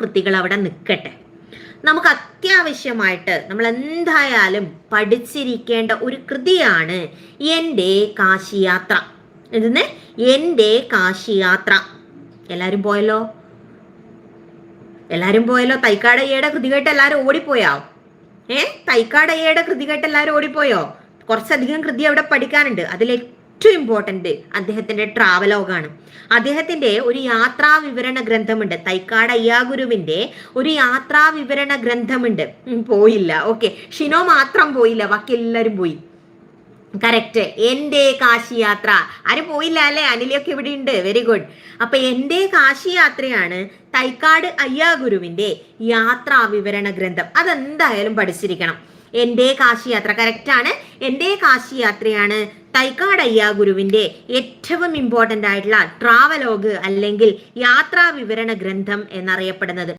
കൃതികൾ അവിടെ നിൽക്കട്ടെ നമുക്ക് അത്യാവശ്യമായിട്ട് നമ്മൾ എന്തായാലും പഠിച്ചിരിക്കേണ്ട ഒരു കൃതിയാണ് എന്റെ കാശിയാത്ര. എന്തെന്ന്? എന്റെ കാശിയാത്ര. എല്ലാവരും പോയല്ലോ? എല്ലാവരും പോയല്ലോ? തൈക്കാടയ്യയുടെ കൃതി കേട്ട് എല്ലാവരും ഓടിപ്പോയോ? ഏ? തൈക്കാടയ്യയുടെ കൃതി കേട്ട് എല്ലാവരും ഓടിപ്പോയോ? കുറച്ചധികം കൃതി അവിടെ പഠിക്കാനുണ്ട്. അതിൽ ഏറ്റവും ഇമ്പോർട്ടന്റ് അദ്ദേഹത്തിന്റെ ട്രാവലോഗാണ് അദ്ദേഹത്തിന്റെ ഒരു യാത്രാ വിവരണ ഗ്രന്ഥമുണ്ട്. തൈക്കാട് അയ്യാഗുരുവിന്റെ ഒരു യാത്രാ വിവരണ ഗ്രന്ഥമുണ്ട്. പോയില്ല. ഓക്കെ ഷിനോ മാത്രം പോയില്ല. ബാക്കി എല്ലാവരും പോയി. കറക്റ്റ് എന്റെ കാശി യാത്ര ആരും പോയില്ല അല്ലേ? അനിലൊക്കെ ഇവിടെ ഉണ്ട് വെരി ഗുഡ് അപ്പൊ എന്റെ കാശി യാത്രയാണ് തൈക്കാട് അയ്യാഗുരുവിന്റെ യാത്രാ വിവരണ ഗ്രന്ഥം. അതെന്തായാലും പഠിച്ചിരിക്കണം. എന്റെ കാശി യാത്ര കറക്റ്റ് ആണ്. എന്റെ കാശി യാത്രയാണ് തൈക്കാട് അയ്യാഗുരുവിന്റെ ഏറ്റവും ഇമ്പോർട്ടന്റ് ആയിട്ടുള്ള ട്രാവലോഗ് അല്ലെങ്കിൽ യാത്രാ വിവരണ ഗ്രന്ഥം എന്നറിയപ്പെടുന്നത്.